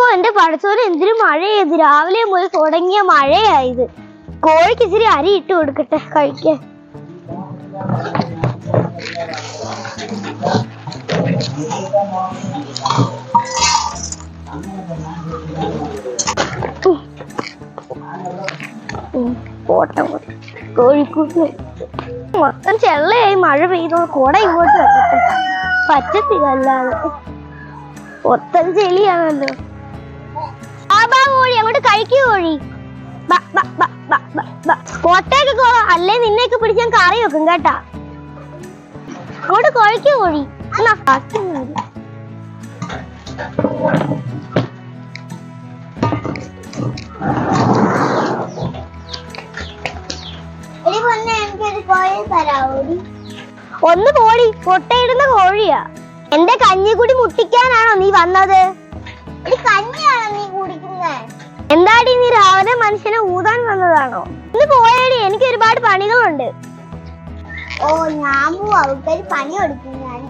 ഓ എന്റെ പടച്ചോന് എന്തൊരു മഴയത് രാവിലെ മുതൽ തുടങ്ങിയ മഴയായത്. കോഴിക്ക് ഇച്ചിരി അരി ഇട്ട് കൊടുക്കട്ടെ. കോഴിക്കൂട്ട്. മൊത്തം ചെള്ളയായി മഴ പെയ്തോ. കൂടെ ഇങ്ങോട്ട് പറ്റത്തില്ല അല്ലാതെ മൊത്തം ചെളിയാണല്ലോ. ആ ബാ കോഴി അങ്ങോട്ട് കഴിക്കൂ കോഴി. കോട്ടയൊക്കെ കോ അല്ലേ നിന്നെയൊക്കെ പിടിച്ച് ഞാൻ കറി വെക്കും കേട്ടാ. അങ്ങോട്ട് കഴിക്കൂ കോഴി. ഒന്ന് പോടി മുട്ടയിടുന്ന കോഴിയാ. എന്റെ കഞ്ഞി കൂടി മുട്ടിക്കാനാണോ നീ വന്നത്? കഞ്ഞിയാണോ നീ കുടിക്കുന്നത്? എന്താടി നീ രാവിലെ മനുഷ്യനെ ഊതാൻ വന്നതാണോ? ഇന്ന് പോയടി എനിക്ക് ഒരുപാട് പണികളുണ്ട്. ഓ ഞാൻ പോവാ. അവൾക്കൊരു പണി കൊടുക്കും ഞാൻ.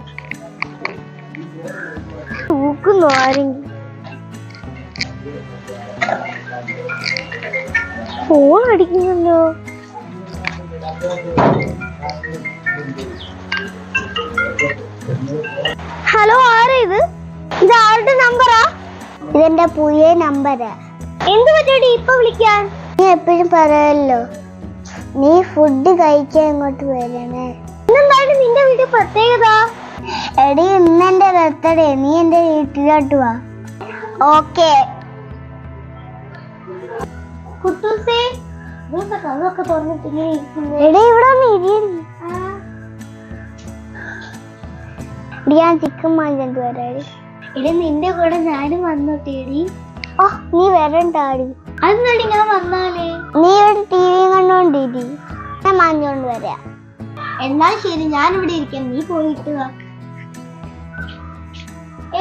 തൂക്കുന്നു ആരെങ്കിലും. ഫോൺ അടിക്കുന്നല്ലോ ഹലോ ആരാ ഇത്? ഇത് ആരുടെ നമ്പറാ ഇതെന്റെ പുതിയ നമ്പർ എന്ത് പറ്റി ഇപ്പൊ വിളിക്കാൻ? നീ എപ്പോഴും പറയല്ലോ. നീ ഫുഡ് കഴിക്കാൻ ഇങ്ങോട്ട് വരണേ. ഇന്നെന്താണ് നിന്റെ വീട്ടിൽ പ്രത്യേകത? എടി ഇന്ന് എന്റെ ബർത്ത്ഡേ നീ എന്റെ വീട്ടിലോട്ട് വാ. ഓക്കെ കുട്ടൂസേ കഥൊക്കെ തുറന്നിട്ട് എടി ഇവിടെ ഒന്ന് ഇരിയടി. ഞാൻ ചിക്കൻ വാങ്ങിക്കൊണ്ട് വരാടി എടി നിന്റെ കൂടെ ഞാനും വന്നോട്ടേടി. ഓ നീ വരണ്ടാടി. അന്നാടി ഞാൻ വന്നാലേ? നീ ഇവിടെ ടി വി കണ്ടോണ്ടിരി. ഞാൻ മാഞ്ഞോണ്ട് വരാം. എന്നാൽ ശരി ഞാൻ ഇവിടെ ഇരിക്കാം. നീ പോയിട്ട് വാ.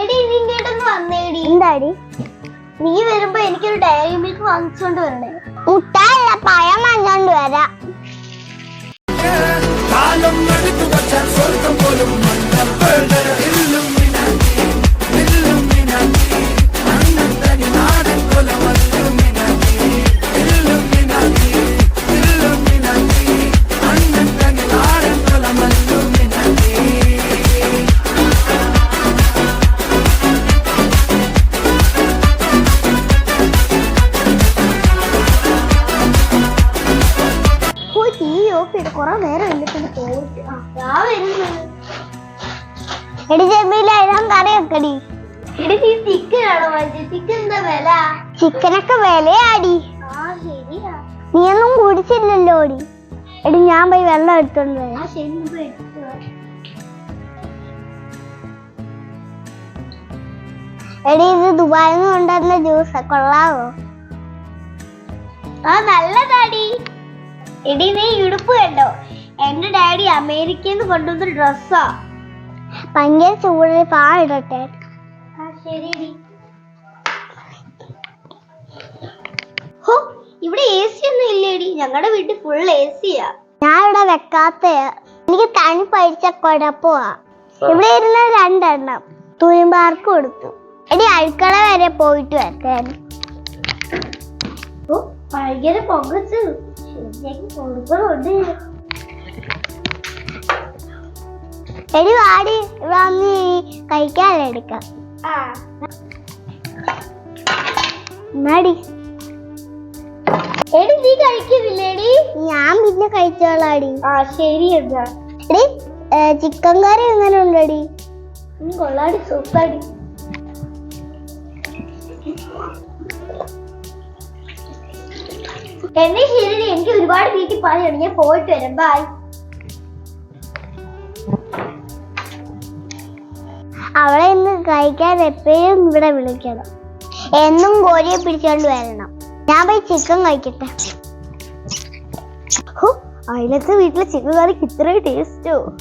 എടി നിന്റെ ഇടന്ന് വന്നേടി. എന്താടി? നീ വരുമ്പോ എനിക്കൊരു ഡയറി മിൽക്ക് വാങ്ങിച്ചോണ്ട് വരണേ. മുട്ടല്ല പഴം വാങ്ങിച്ചോണ്ട് വരാം. കാലം എടുത്തു സ്വർഗം പോലും ചിക്കനൊക്കെ വിലയാടി. നീ ഒന്നും കുടിച്ചില്ലല്ലോ ഓടി എടി ഞാൻ പോയി വെള്ളം എടുത്തോണ്ട് എടി ഇത് ദുബായിൽ നിന്ന് കൊണ്ടുവന്ന ജ്യൂസ് കൊള്ളാവോ? ആ നല്ലതാടി. എടി നീ ഉടുപ്പ് കണ്ടോ? എന്റെ ഡാഡി അമേരിക്കയിൽ നിന്ന് കൊണ്ടുവന്ന ഡ്രസ്സാ. ഭയങ്കര ചൂടിൽ പാ ഇടട്ടെ ശരി. ഹോ ഇവിടെ എ സി ഒന്നും ഇല്ലേടി. ഞങ്ങളുടെ വീട്ടിൽ ഫുൾ എ സിയാ ഞാൻ ഇവിടെ വെക്കാത്ത എനിക്ക് തണുപ്പഴിച്ച കുഴപ്പമാ ഇവിടെ ഇരുന്ന രണ്ടെണ്ണം. തുരുമ്പാർക്ക് കൊടുത്തു എടി അടുക്കള വരെ പോയിട്ട് ഓ ഭയങ്കര പൊങ്ങച്ചു ശരിയാക്കി കൊടുക്കണുണ്ട് എടി വാടി. വന്ന് കഴിക്കാനെടുക്കാം എന്നാടി എടി നീ കഴിക്കുന്നില്ലേടി? ഞാൻ പിന്നെ കഴിച്ചോളാടി. ആ ശരി എടി ചിക്കൻ കറി എങ്ങനെ ഉണ്ടടി? കൊള്ളാടി സൂപ്പറാടി. എന്നെ ശരി എനിക്ക് ഒരുപാട് വീട്ടിൽ പണിയുണ്ട്. ഞാൻ പോയിട്ട് വരാം. ബൈ കഴിക്കാൻ എപ്പോഴും ഇവിടെ വിളിക്കണം. എന്നും കോഴിയെ പിടിച്ചോണ്ട് വരണം. ഞാൻ പോയി ചിക്കൻ കഴിക്കട്ടെ. ഹോ, അയലത്തെ വീട്ടിലെ ചിക്കൻ കറിക്ക് ഇത്രയും ടേസ്റ്റോ